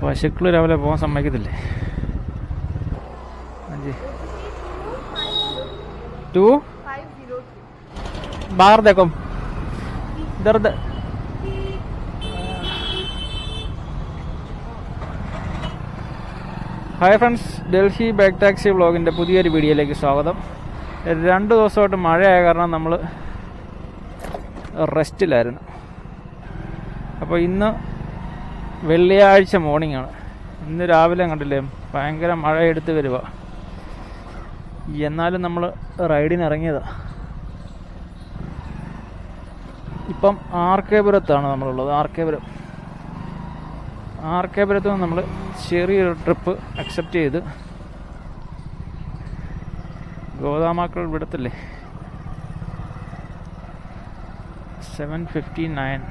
പശുക്കൾ രാവിലെ പോകാൻ സമ്മതിക്കത്തില്ലേ അഞ്ച് टू बाहर देखो इधर दे- hi friends Delhi back taxi വ്ളോഗിൻ്റെ പുതിയൊരു വീഡിയോയിലേക്ക് സ്വാഗതം രണ്ട് ദിവസമായിട്ട് മഴയായ കാരണം നമ്മൾ റെസ്റ്റിലായിരുന്നു അപ്പോൾ ഇന്ന് വെള്ളിയാഴ്ച മോർണിംഗ് ആണ്. ഇന്ന് രാവിലെ കണ്ടില്ലേ? ഭയങ്കര മഴ എടുത്ത് വരിക. എന്നാലും നമ്മൾ റൈഡിന് ഇറങ്ങിയതാ. ഇപ്പം ആർ കെ പുരത്താണ് നമ്മളുള്ളത്. R K Puram R K പുരത്ത് നിന്ന് നമ്മൾ ചെറിയൊരു ട്രിപ്പ് അക്സെപ്റ്റ് ചെയ്ത് ഗോദാമാക്കൾ വിടത്തില്ലേ? സെവൻ ഫിഫ്റ്റി നയൻ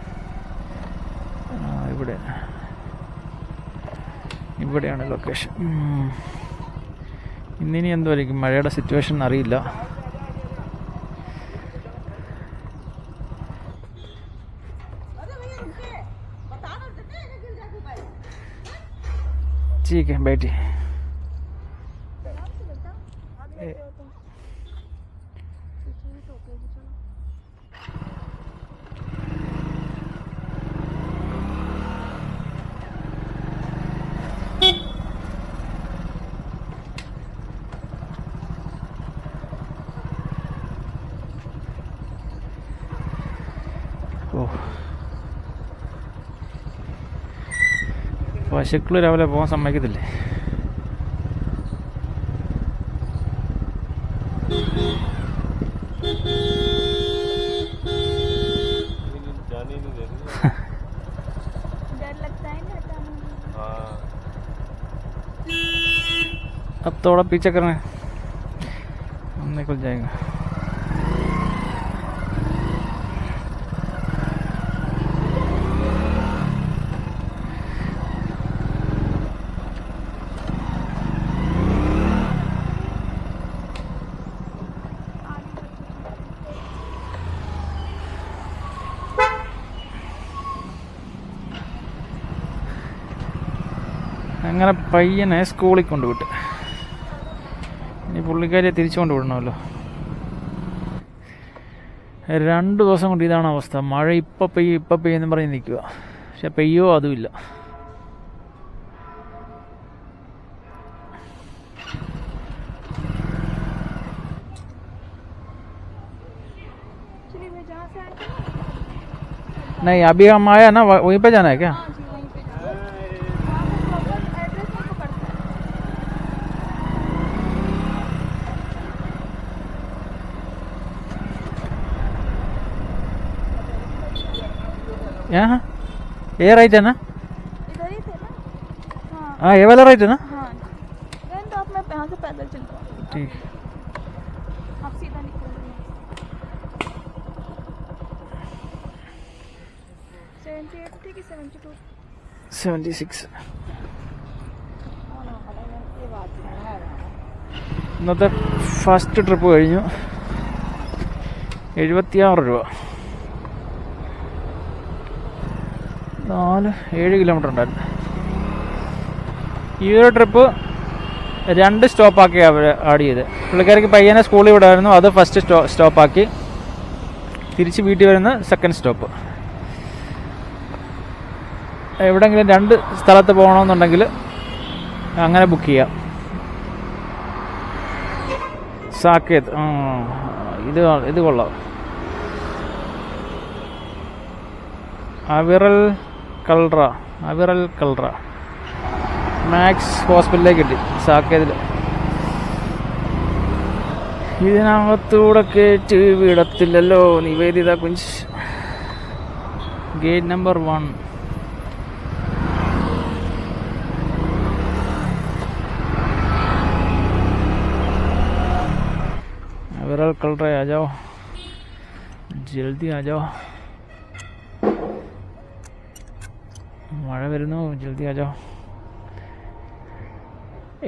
ഇവിടെ. ഇവിടെയാണ് ലൊക്കേഷൻ ഇന്നിനി എന്തുമായിരിക്കും മഴയുടെ സിറ്റുവേഷൻ അറിയില്ല ठीक है बैठिए പശുക്കൾ രാവിലെ പോകാൻ സമ്മതിക്കത്തില്ലേ जाने नहीं दे रही डर लगता है ना जाने में। हाँ अब थोड़ा पीछे करना हम निकल जाएगा അങ്ങനെ പയ്യനെ സ്കൂളിൽ കൊണ്ടുവിട്ട് ഇനി പുള്ളിക്കാരിയെ തിരിച്ചു കൊണ്ടുവിടണമല്ലോ രണ്ട് ദിവസം കൊണ്ട് ഇതാണ് അവസ്ഥ മഴ ഇപ്പം പെയ്യും ഇപ്പം പെയ്യെന്ന് പറഞ്ഞ് നിൽക്കുക പക്ഷെ പെയ്യോ അതുമില്ല एक्चुअली मैं जहाँ से आई थी ना नहीं अभी हम आया ना वह- वहीं पे जाना है क्या यहाँ से पैदल चल रहा हूँ ठीक आप सीधा निकल सेवेंटी एट थी कि सेवेंटी टू സെവൻറ്റി സിക്സ് ഇന്നത്തെ ഫസ്റ്റ് ട്രിപ്പ് കഴിഞ്ഞു എഴുപത്തിയാറ് രൂപ നാല് ഏഴ് കിലോമീറ്റർ ഉണ്ടായിരുന്നു. ഈ ഒരു ട്രിപ്പ് രണ്ട് സ്റ്റോപ്പാക്കി അവർ ആഡ് ചെയ്ത്. പുള്ളിക്കാർക്ക് പയ്യനെ സ്കൂളിൽ വിടായിരുന്നു. അത് ഫസ്റ്റ് സ്റ്റോ സ്റ്റോപ്പാക്കി തിരിച്ച് വീട്ടിൽ വരുന്ന സെക്കൻഡ് സ്റ്റോപ്പ് എവിടെങ്കിലും രണ്ട് സ്ഥലത്ത് പോകണമെന്നുണ്ടെങ്കിൽ അങ്ങനെ ബുക്ക് ചെയ്യാം. സാക്കേത് ഇത് ഇത് കൊള്ളാം. അവിറൽ കളറ അവിറൽ കളറ മാക്സ് ഹോസ്പിറ്റലിലേക്ക് കിട്ടി സാക്കേതിൽ ഇതിനകത്തൂടെ കയറ്റി വിടത്തില്ലല്ലോ Nivedita Kunj. Gate number one. विरल കളറേ ആജോ ജൽദി ആജോ മഴ വരുന്നു ജൽദി ആജോ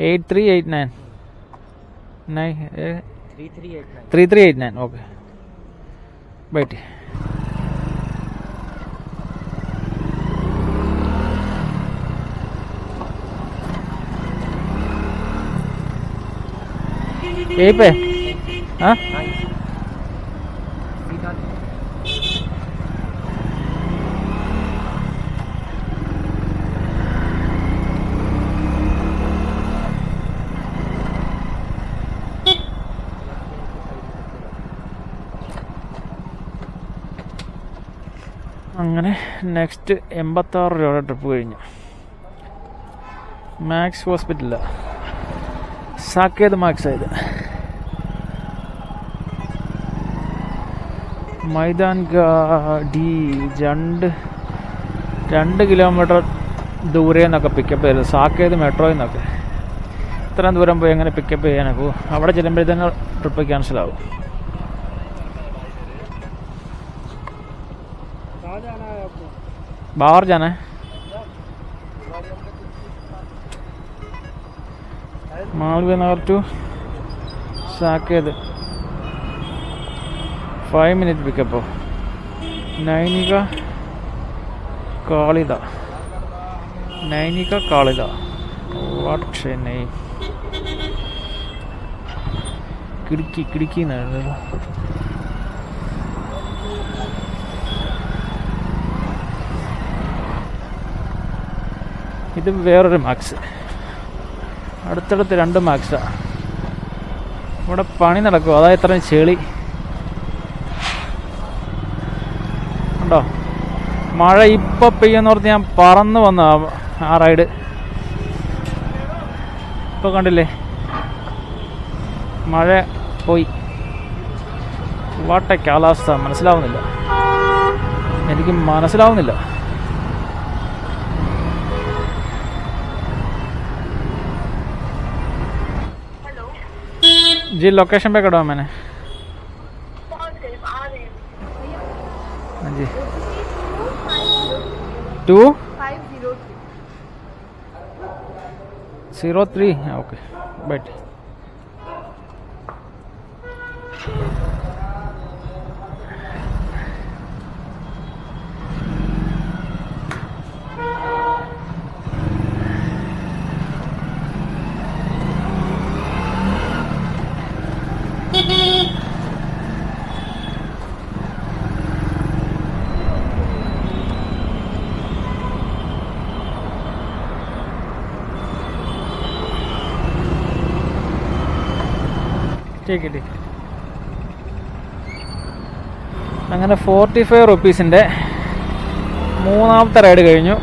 eight three eight nine three three eight nine okay बैठिए यहीं पे हाँ അങ്ങനെ നെക്സ്റ്റ് എൺപത്താറ് രൂപയുടെ ട്രിപ്പ് കഴിഞ്ഞു. മാക്സ് ഹോസ്പിറ്റലില്ല സാക്കേത് മാക്സ് ആയത്? മൈതാൻ ഗാഡി രണ്ട് രണ്ട് കിലോമീറ്റർ ദൂരെ നിന്നൊക്കെ പിക്കപ്പ് ചെയ്തത് സാക്കേത് മെട്രോയിൽ നിന്നൊക്കെ ഇത്രയും ദൂരം പോയി എങ്ങനെ പിക്കപ്പ് ചെയ്യാനൊക്കെ അവിടെ ചെല്ലുമ്പോഴത്തേന് ട്രിപ്പ് कहाँ जाना है आपको बाहर जाना है। Malviya Nagar to Saket five minute പിക്കപ്പോ Nainika Kalita Nainika Kalita what ഷെ നെയ് കിടുക്കി കിടുക്കി എന്നായിരുന്നു ഇത് വേറൊരു മാക്സ് അടുത്തടുത്ത് രണ്ട് മാക്സാ ഇവിടെ പണി നടക്കും. അതാ ഇത്രയും ചെളി. ഉണ്ടോ മഴ ഇപ്പൊ പെയ്യുന്നോർത്ത് ഞാൻ പറന്ന് വന്ന ആ റൈഡ് ഇപ്പൊ കണ്ടില്ലേ? മഴ പോയി. വാട്ട കാലാവസ്ഥ മനസ്സിലാവുന്നില്ല. എനിക്ക് മനസ്സിലാവുന്നില്ല. जी लोकेशन पे खड़ा हूँ मैंने। हाँ जी। टू? Zero three. हाँ, ओके बैठे। ടേക്ക് ഇറ്റ് അങ്ങനെ ഫോർട്ടി ഫൈവ് റുപ്പീസിന്റെ മൂന്നാമത്തെ റൈഡ് കഴിഞ്ഞു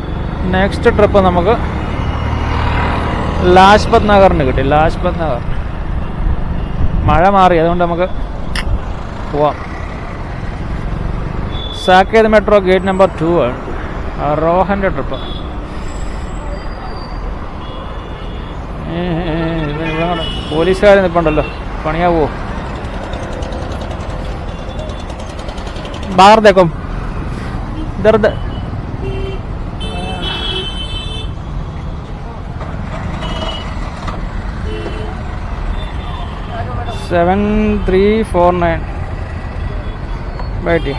നെക്സ്റ്റ് ട്രിപ്പ് നമുക്ക് ലാജ്പത് നഗറിന് കിട്ടി ലാജ്പത് നഗർ മഴ മാറി അതുകൊണ്ട് നമുക്ക് പോവാം Saket metro gate number two ആണ് റോഹന്റെ ട്രിപ്പ് പോലീസുകാർ നിൽപ്പുണ്ടല്ലോ बढ़िया वो बाहर देखो दर्द सेवन थ्री फोर नाइन बैठी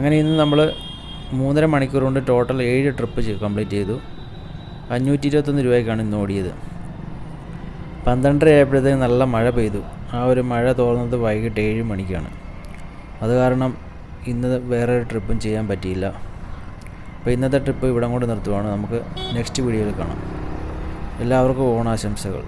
അങ്ങനെ ഇന്ന് നമ്മൾ മൂന്നര മണിക്കൂർ കൊണ്ട് ടോട്ടൽ ഏഴ് ട്രിപ്പ് കംപ്ലീറ്റ് ചെയ്തു. അഞ്ഞൂറ്റി ഇരുപത്തൊന്ന് രൂപയ്ക്കാണ് ഇന്ന് ഓടിയത്. പന്ത്രണ്ടര ആയപ്പോഴത്തേക്ക് നല്ല മഴ പെയ്തു. ആ ഒരു മഴ തോന്നുന്നത് വൈകിട്ട് ഏഴ് മണിക്കാണ്. അത് കാരണം ഇന്ന് വേറെ ട്രിപ്പും ചെയ്യാൻ പറ്റിയില്ല. അപ്പോൾ ഇന്നത്തെ ട്രിപ്പ് ഇവിടെ കൊണ്ട് നിർത്തുവാണ്. നമുക്ക് നെക്സ്റ്റ് വീഡിയോയിൽ കാണാം. എല്ലാവർക്കും ഓണാശംസകൾ.